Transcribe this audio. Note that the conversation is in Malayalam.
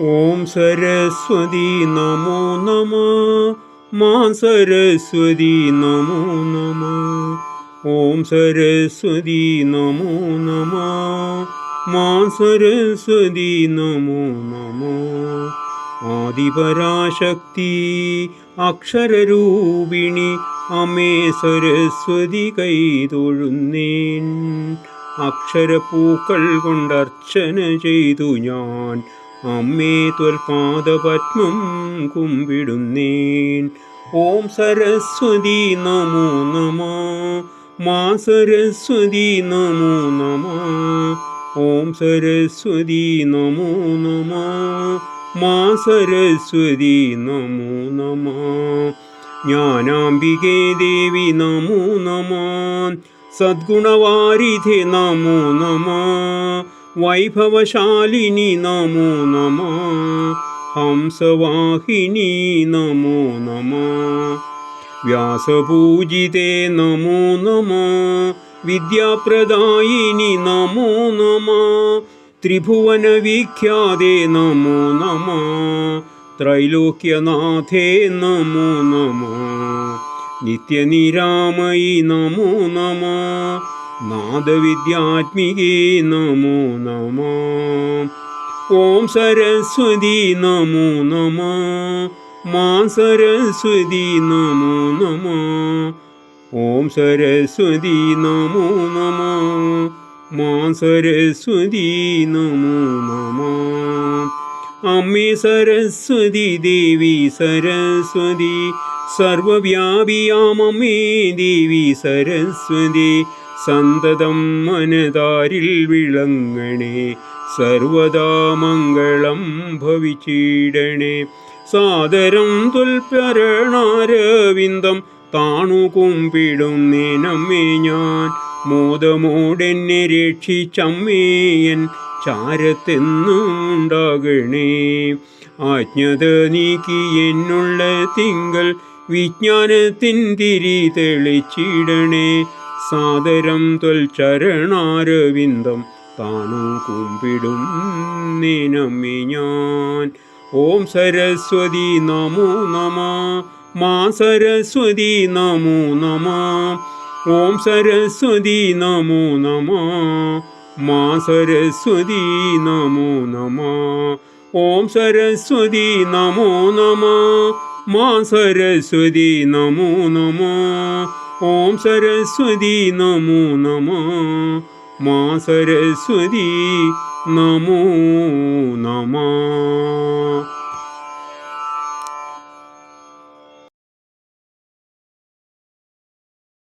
ഓം സരസ്വതി നമോ നമ. മാ സരസ്വതി നമോ നമ. ഓം സരസ്വതി നമോ നമ. മാ സരസ്വതി നമോ നമ. ആദിപരാശക്തി അക്ഷരരൂപിണി അമേ സരസ്വതി കൈതൊഴുന്നേൻ. അക്ഷരപ്പൂക്കൾ കൊണ്ടർച്ചന ചെയ്തു ഞാൻ. അമ്മേ ത്വൽപാദപത്മം കുമ്പിടുന്നേൻ. ഓം സരസ്വതി നമോ നമ. മാ സരസ്വതി നമോ നമ. ഓം സരസ്വതി നമോ നമ. മാ സരസ്വതി നമോ നമ. ജ്ഞാനാംബികേ ദേവി നമോ നമ. സദ്ഗുണവാരിധി നമോ നമ. വൈഭവശാലിനി നമോ നമ. ഹംസവാഹിനി നമോ നമ. വ്യാസപൂജിതേ നമോ നമ. വിദ്യാപ്രദായിനി നമോ നമ. ത്രിഭുവനവിഖ്യാതേ നമോ നമ. ത്രൈലോക്യനാഥേ നമോ നമ. നിത്യനിരാമയി നമോ നമ. നാദവിദ്യാത്മികേ നമോ നമ. ഓം സരസ്വതി നമോ നമ. മാ സരസ്വതി നമോ നമ. ഓം സരസ്വതി നമോ നമ. മാ സരസ്വതി നമോ നമ. അമ്മേ സരസ്വതി ദേവി സരസ്വതി. സർവവ്യാപിയാമമ്മേ ദേവി സരസ്വതി. സന്തതം മനതാരിൽ വിളങ്ങണേ. സർവദാ മംഗളം ഭവിച്ചിടണേ. സാദരം തുൽപ്പരണാരവിന്ദം താണു കുമ്പിടും നേനമ്മേ ഞാൻ. മോദമോടെന്നെ രക്ഷിച്ചമ്മേയൻ ചാരത്തെന്നുണ്ടാകണേ. ആജ്ഞത നീക്കി എന്നുള്ള തിങ്കൾ വിജ്ഞാനത്തിൻ തിരി തെളിച്ചിടണേ. സാദരം തൊൽ ചരണാരവിന്ദം താണു കുമ്പിടും നിനമി ഞാൻ. ഓം സരസ്വതി നമോ നമ മാ സരസ്വതി നമോ നമ ഓം സരസ്വതി നമോ നമ മാ സരസ്വതി നമോ നമ ഓം സരസ്വതി നമോ നമ. മാ സരസ്വതി നമോ നമ ഓം സരസ്വതി നമോ നമ മാ സരസ്വതി നമോ നമ